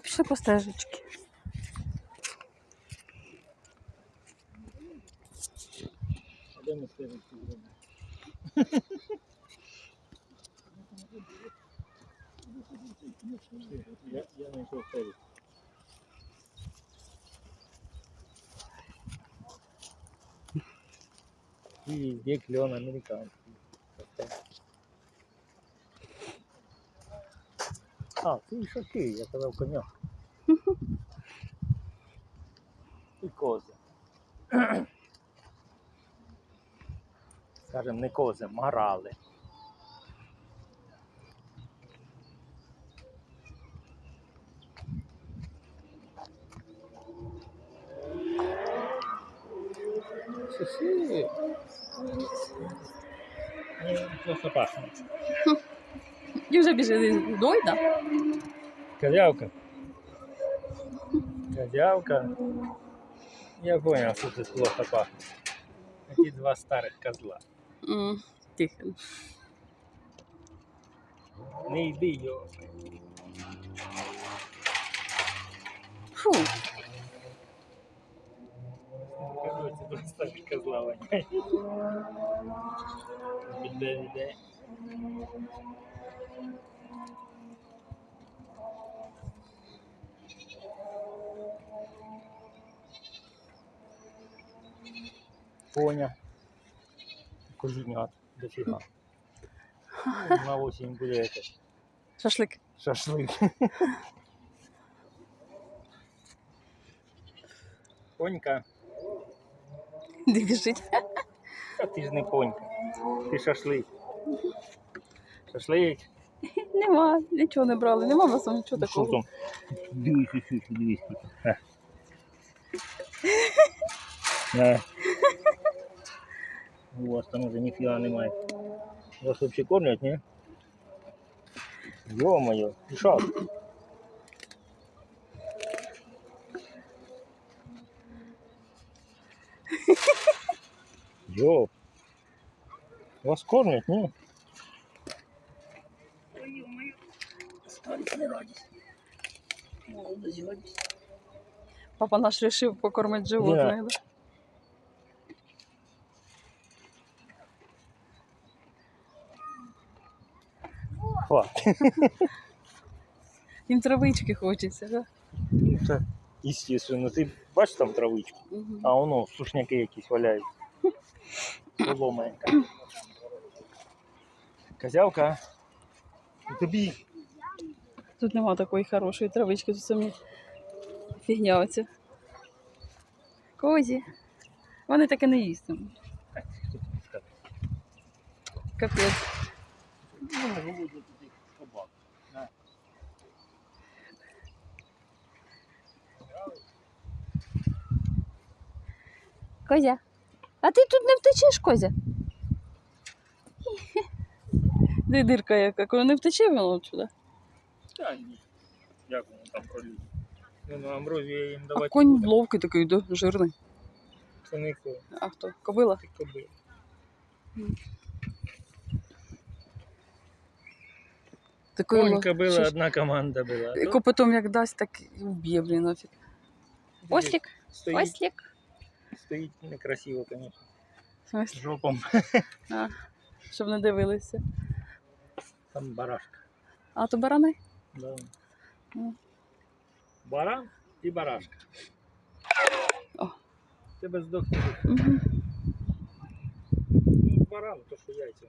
Та пішли по стежечки. А де ми стежечки зробимо? Я, я знайшов стежечку. И везде клен американский. А, ти шаки, я казав коня. І кози. Скажем, не кози, марали. Ну, просто пахнуть. І вже біжить дойда. Козявка. Козявка. Я понял, что тут плохо пахнет. Эти два старых козла. М, Тихо. Не йди його. Фу. Короче, два старых козла воняет. Біде, біде. Поня. Кузінят. Дофіга. На осінь буде это, Шашлик. шашлик. Понька. Де біжить? А ти ж не понька. Ти шашлик. Шашлик. Нема, нічого не брали, нема в нас там нічого Що такого. там? Дивись, дивись, дивись. А. У вас там уже ніфіга немає. Вас взагалі кормять, ні? Йо-моє, пішов. Йо. Вас кормять, ні? Старість не радість. Молодость радість. Папа наш вирішив покормити животних. да. Хватит. Їм травички хочеться, да? Ну, це, естественно, ти бачиш там травичку, Мгм. а воно сушняки якісь валяють. Солома яка. Козявка. І тобі. Тут нема такої хорошої травички, тут самі фігня оця. Козі. Вони таке не їстимуть. Хто? Капець. Ну, голодні тут їх собак. На. Козя. А ти тут не втечеш, Козя? Де дирка яка, коли не втече воно отсюда. Та ні. Як воно там проліз? Ну, на амброзію я їм А конь ловкий такий, да, жирний. Це не конь, А хто? Кобила? це кобила. Такий Конь, кобила, Що одна команда була. Яку потім як дасть, так і вб'є, блін, нафіг. Ослік, Стоїть, ослік стоїть некрасиво, конечно. звісно. Жопом. А, щоб не дивилися. Там барашка. А то барани? Да. Ну. Баран і барашка. О. Тебе здохне. Угу. Баран, то що яйця.